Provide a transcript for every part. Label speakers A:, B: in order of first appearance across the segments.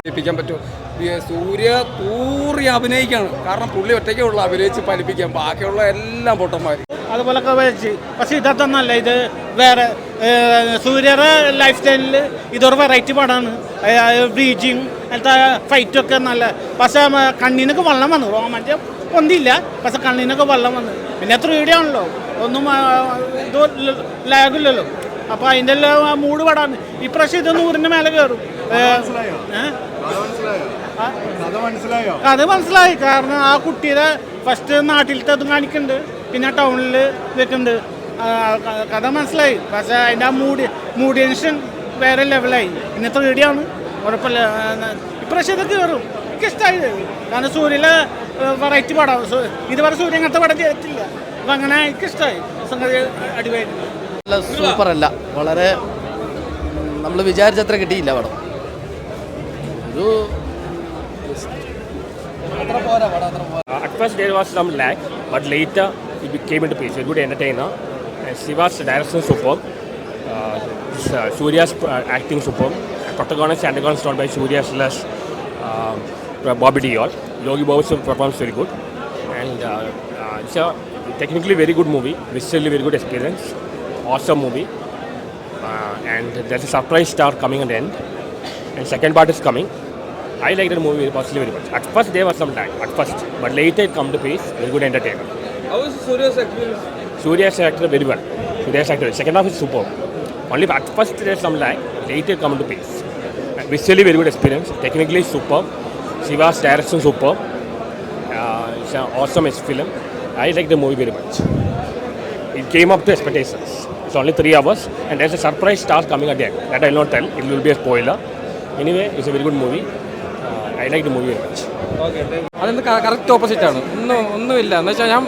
A: ഫലിപ്പിക്കാൻ പറ്റുമോ? ഈ സൂര്യ തൂറി അഭിനയിക്കാണ്. കാരണം പുള്ളി ഒറ്റയ്ക്കേ ഉള്ളൂ അഭിനയിച്ച് ഫലിപ്പിക്കാൻ. ബാക്കിയുള്ള എല്ലാം പൊട്ടന്മാർ
B: അതുപോലൊക്കെ വെച്ച്. പക്ഷെ ഇതൊന്നല്ല ഇത് വേറെ സൂര്യയുടെ ലൈഫ് സ്റ്റൈലിൽ ഇതൊരു വെറൈറ്റി പാടാണ്. പടമാണ് ബ്രീച്ചിങ് അങ്ങനത്തെ ഫൈറ്റൊക്കെ നല്ല. പക്ഷെ കണ്ണിനൊക്കെ വെള്ളം വന്നു. റോമാഞ്ചം ഒന്നില്ല പക്ഷെ കണ്ണിനൊക്കെ വെള്ളം വന്നു. പിന്നെ ത്രീ ഡി ആണല്ലോ. ഒന്നും ഇത് ലാഗില്ലല്ലോ. അപ്പോൾ അതിന്റെ എല്ലാം മൂഡ് പടാണ് ഇപ്രാവശ്യം ഇത് നൂറിന്റെ മേലെ കയറും? അത് മനസ്സിലായി. കാരണം ആ കുട്ടിയുടെ ഫസ്റ്റ് നാട്ടിലത്തെ അതും കാണിക്കുന്നുണ്ട് പിന്നെ ടൗണിൽ വെക്കുന്നുണ്ട് കഥ മനസ്സിലായി. പക്ഷേ അതിന്റെ ആ മൂടി മൂഡിയൻഷൻ വേറെ ലെവലായി പിന്നെ റീഡിയാണ് ഉറപ്പല്ല ഇപ്രാവശ്യം ഇത് കയറും എനിക്ക് ഇഷ്ടമായി കാരണം സൂര്യയിലെ വെറൈറ്റി പടം. ഇതുവരെ സൂര്യ അങ്ങനത്തെ പടം ചെയ്തിട്ടില്ല. അപ്പം അങ്ങനെ എനിക്ക് ഇഷ്ടമായി സംഗതി അടിപൊളി
C: നല്ല സൂപ്പർ അല്ല വളരെ നമ്മൾ വിചാരിച്ചത്ര കിട്ടിയില്ല പടം. ഒരു
D: ആക്ടിങ് സൂപ്പർ ബൈ സൂര്യ സ്ലസ് Bobby Deol Yogi bobs performance very good and it's technically very good movie visually very good experience Awesome movie. Uh, and there's a surprise star coming at the end. And second part is coming. I like the movie personally very much. At first there was some lag, at first, but later it come to pace. Very good entertainment. entertainer. Surya's actor very well. Surya's actor. Second half is superb. Only at first there's some lag, later it come to pace. And visually very good experience. Technically superb. Shiva's direction superb. Uh, it's an awesome film. I like the movie very much. It came up to expectations. It's only three hours, and there's a surprise star coming at the end. That I'll not tell. It will be a spoiler. Anyway, it's a very good movie. Uh, I like the movie very much.
A: അതെന്ത് correct opposite ആണ്. ഒന്നും ഒന്നുമില്ല. എന്ന് വെച്ചാൽ ഞാൻ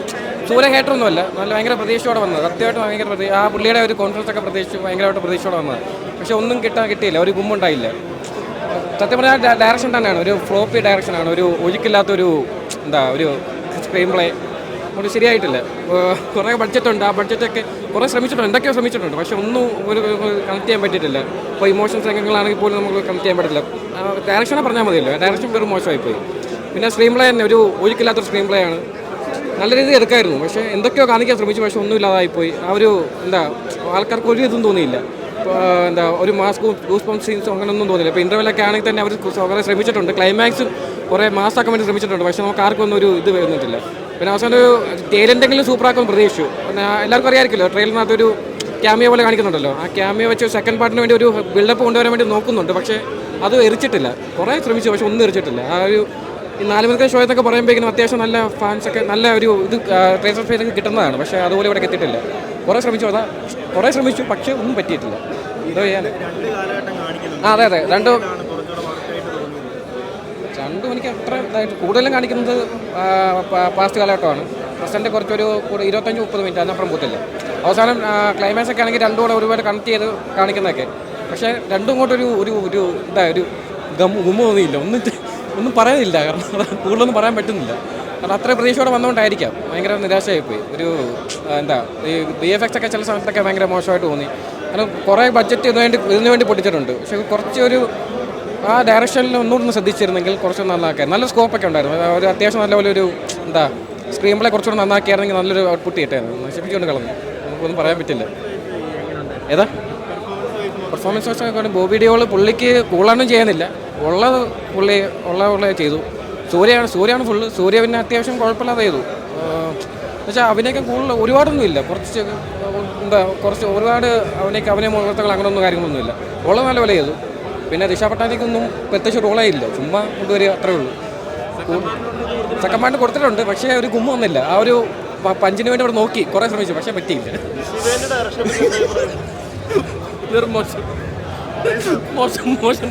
A: സൂര്യ ഹേറ്ററൊന്നുമല്ല നല്ല ഭയങ്കര പ്രതീക്ഷയോടെ വന്നത്. സത്യമായിട്ട് ഭയങ്കര പ്രതീക്ഷ ആ പുള്ളിയുടെ ഒരു കോൺഫിഡൻസ് ഒക്കെ പ്രതീക്ഷിച്ച് ഭയങ്കരമായിട്ട് പ്രതീക്ഷയോടെ വന്നത്. പക്ഷെ ഒന്നും കിട്ടാൻ കിട്ടിയില്ല. ഒരു ഗുമ്മുണ്ടായില്ല സത്യം പറഞ്ഞാൽ ഡയറക്ഷൻ തന്നെയാണ്. ഒരു ഫ്ലോപ്പി ഡയറക്ഷനാണ് ഒരു ഒഴുക്കില്ലാത്തൊരു എന്താ ഒരു സ്ക്രീൻ പ്ലേ ഒരു ശരിയായിട്ടില്ല. കുറേ ബഡ്ജറ്റുണ്ട് ആ ബഡ്ജറ്റൊക്കെ കുറേ ശ്രമിച്ചിട്ടുണ്ട്. എന്തൊക്കെയോ ശ്രമിച്ചിട്ടുണ്ട്. പക്ഷെ ഒന്നും ഒരു കണക്ട് ചെയ്യാൻ പറ്റിയിട്ടില്ല. ഇപ്പോൾ ഇമോഷൻസ് രംഗങ്ങളാണെങ്കിൽ പോലും നമുക്ക് കണക്ട് ചെയ്യാൻ പറ്റില്ല. ഡയറക്ഷനെ പറഞ്ഞാൽ മതിയല്ലോ. ഡയറക്ഷൻ വെറും മോശമായിപ്പോയി. പിന്നെ സ്ക്രീൻ പ്ലേ തന്നെ ഒരു ഒഴുക്കില്ലാത്തൊരു സ്ക്രീൻ പ്ലേ ആണ്. നല്ല രീതിയിൽ എടുക്കായിരുന്നു. പക്ഷേ എന്തൊക്കെയോ കാണിക്കാൻ ശ്രമിച്ചു. പക്ഷേ ഒന്നും ഇല്ലാതായിപ്പോയി. ആ ഒരു എന്താ ആൾക്കാർക്ക് ഒരു ഇതും തോന്നിയില്ല. എന്താ ഒരു മാസ്ക് ഗൂസ് പമ്പ് സീൻസോ അങ്ങനെയൊന്നും തോന്നില്ല ഇപ്പോൾ ഇന്റർവെല്ലൊക്കെ ആണെങ്കിൽ തന്നെ അവർ കുറേ ശ്രമിച്ചിട്ടുണ്ട്. ക്ലൈമാക്സ് കുറേ മാസാക്കാൻ വേണ്ടി ശ്രമിച്ചിട്ടുണ്ട്. പക്ഷേ നമുക്ക് ആർക്കും ഒന്നും ഒരു ഇത് വരുന്നിട്ടില്ല. പിന്നെ അവസാനം ഒരു ടേലെന്തെങ്കിലും സൂപ്പറാക്കുമെന്ന് പ്രതീക്ഷിച്ചു. പിന്നെ എല്ലാവർക്കും അറിയാമായിരിക്കുമല്ലോ ട്രെയിലിനകത്ത് ഒരു ക്യാമിയോ പോലെ കാണിക്കുന്നുണ്ടല്ലോ. ആ ക്യാമിയോ വെച്ച് സെക്കൻഡ് പാർട്ടിന് വേണ്ടി ഒരു ബിൽഡപ്പ് കൊണ്ടുവരാൻ വേണ്ടി നോക്കുന്നുണ്ട് പക്ഷേ അത് എറിച്ചിട്ടില്ല കുറേ ശ്രമിച്ചു പക്ഷെ ഒന്നും എറിച്ചിട്ടില്ല ആ ഒരു ഈ നാല് മണിക്കൂർ ഷോ എന്നൊക്കെ പറയുമ്പോഴേക്കും അത്യാവശ്യം നല്ല ഫാൻസൊക്കെ നല്ല ഒരു ഇത് ട്രേസർ ഫേസ് ഒക്കെ കിട്ടുന്നതാണ്. പക്ഷേ അതുപോലെ ഇവിടെ എത്തിയിട്ടില്ല കുറേ ശ്രമിച്ചു അതാ കുറേ ശ്രമിച്ചു പക്ഷേ ഒന്നും പറ്റിയിട്ടില്ല. എന്തോ ചെയ്യാൻ? ആ അതെ അതെ. രണ്ട് രണ്ടും എനിക്ക് അത്ര ഇതായിട്ട് കൂടുതലും കാണിക്കുന്നത് പാസ്റ്റ് കാലഘട്ടമാണ്. പ്രസന്റ് കുറച്ചൊരു ഇരുപത്തഞ്ച് മുപ്പത് മിനിറ്റ് അതിനപ്പുറം പോത്തില്ല അവസാനം ക്ലൈമാക്സ് ഒക്കെ ആണെങ്കിൽ രണ്ടും കൂടെ ഒരുപാട് കണക്ട് ചെയ്ത് കാണിക്കുന്നതൊക്കെ. പക്ഷേ രണ്ടും കൂട്ടൊരു ഒരു ഒരു ഇതാ ഒരു ഗം ഗുമ്മ തോന്നിയില്ല. ഒന്നും ഒന്നും പറയുന്നില്ല കാരണം കൂടുതലൊന്നും പറയാൻ പറ്റുന്നില്ല. കാരണം അത്ര പ്രതീക്ഷയോടെ വന്നുകൊണ്ടായിരിക്കാം ഭയങ്കര നിരാശയായിപ്പോയി. ഒരു എന്താ ഈ ബി എഫ് എക്സ് ഒക്കെ ചില സമയത്തൊക്കെ ഭയങ്കര മോശമായിട്ട് തോന്നി. കാരണം കുറേ ബഡ്ജറ്റ് ഇതിനു വേണ്ടി ഇതിനു വേണ്ടി പൊട്ടിച്ചിട്ടുണ്ട്. പക്ഷേ കുറച്ചൊരു ആ ഡയറക്ഷനിൽ ഒന്നുകൂടി ഒന്ന് ശ്രദ്ധിച്ചിരുന്നെങ്കിൽ കുറച്ച് നന്നാക്കാം നല്ല സ്കോപ്പൊക്കെ ഉണ്ടായിരുന്നു. ഒരു അത്യാവശ്യം നല്ല പോലെ ഒരു എന്താ സ്ക്രീൻ പ്ലേ കുറച്ചുകൂടെ നന്നാക്കിയായിരുന്നെങ്കിൽ നല്ലൊരു ഔട്ട്പുട്ട് കിട്ടായിരുന്നു നശിപ്പിച്ചുകൊണ്ട് കളഞ്ഞു. നമുക്കൊന്നും പറയാൻ പറ്റില്ല. ഏതാ? പെർഫോമൻസ് വെച്ചാൽ ബോബി ഡിയോൾ പുള്ളിക്ക് കൂളാണ്ടും ചെയ്യുന്നില്ല. ഉള്ളത് പുള്ളി ഉള്ള ഉള്ള ചെയ്തു. സൂര്യയാണ് സൂര്യയാണ് ഫുള്ള് സൂര്യ പിന്നെ അത്യാവശ്യം കുഴപ്പമില്ലാതെ ചെയ്തു. എന്നുവെച്ചാൽ അവനേക്കും കൂടുതൽ ഒരുപാടൊന്നും ഇല്ല കുറച്ച് എന്താ കുറച്ച് ഒരുപാട് അവനേക്ക് അവനെ മുഹൂർത്തങ്ങൾ അങ്ങനെയൊന്നും കാര്യങ്ങളൊന്നുമില്ല. ഉള്ള നല്ല പോലെ ചെയ്തു. പിന്നെ ദിശ പട്ടാനിക്കൊന്നും പ്രത്യേകിച്ച് റോളേ ഇല്ല. ചുമ്മാ കൊണ്ടുവരിക അത്രേ ഉള്ളൂ. സെക്കൻഡ് പാർട്ട് കൊടുത്തിട്ടുണ്ട് പക്ഷേ ഒരു ഗുമ്മ വന്നില്ല. ആ ഒരു പഞ്ചിന് വേണ്ടി അവിടെ നോക്കി. കുറേ ശ്രമിച്ചു പക്ഷേ പറ്റിയില്ല. മോശം മോശം മോശം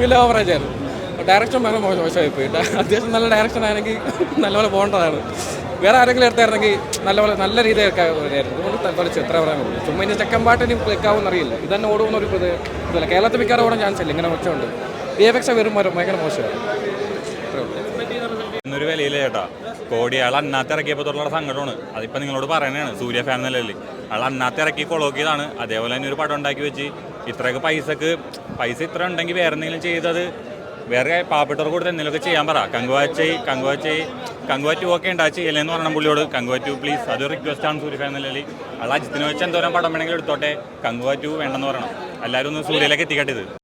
A: വില ഓവറേജായിരുന്നു ഡയറക്ഷൻ ഭയങ്കര മോശം മോശമായി പോയി അത്യാവശ്യം നല്ല ഡയറക്ഷൻ ആണെങ്കിൽ നല്ലപോലെ പോകേണ്ടതാണ്. വേറെ ആരെങ്കിലും എടുത്തായിരുന്നെങ്കിൽ നല്ലപോലെ നല്ല രീതിയിൽ എടുക്കാമായിരുന്നു അതുകൊണ്ട് കളിച്ച് എത്ര പറ്റും ചുമ്മാ ഇനി ചെക്കൻ പാട്ടിന് കേൾക്കാവുന്ന അറിയില്ല. ഇത് തന്നെ ഓടുമെന്ന് ഒരു ഇത് ഇതല്ല. കേരളത്തിൽ മിക്കവാറും ഓടാൻ ചാൻസ് ഇല്ല. ഇങ്ങനെ മോശമുണ്ട് ബി എഫ് എക്സ് വരും ഭയങ്കര മോശമാണ്
E: ഇന്നൊരു വിലയില്ല ചേട്ടാ. കോടി അയാൾ അന്നാത്ത് ഇറക്കിയപ്പോൾ തൊട്ടുള്ള സങ്കടമാണ്. അതിപ്പോൾ നിങ്ങളോട് പറയണതാണ്. സൂര്യ ഫാൻ നിലയിൽ അയാൾ അന്നാത്ത് ഇറക്കി കൊളോക്കിയതാണ് അതേപോലെ തന്നെ ഒരു പടം ഉണ്ടാക്കി വെച്ച്. ഇത്രയൊക്കെ പൈസക്ക് പൈസ ഇത്ര ഉണ്ടെങ്കിൽ വേറെ എന്തെങ്കിലും ചെയ്തത് വേറെ പാവപ്പെട്ടവർക്ക് കൂടെ നിലയ്ക്ക് ചെയ്യാൻ പറ. കങ്കുവാച്ചി കങ്കുവാച്ചി കങ്കുവാറ്റു ഓക്കെ ഉണ്ടാച്ചി ഇല്ലെന്ന് പറയണം പുള്ളിയോട് കങ്കുവാറ്റു പ്ലീസ് അതൊരു റിക്വസ്റ്റ് ആണ് സൂര്യ ഫാൻ നിലയിൽ അയാൾ അജിത്തിനെ വെച്ച് എന്തോരം പടം വേണമെങ്കിലും എടുത്തോട്ടെ. കങ്കുവാറ്റു വേണ്ടെന്ന് പറയണം. എല്ലാവരും ഒന്ന് സൂര്യയിലേക്ക് എത്തിക്കട്ടെ ഇത്.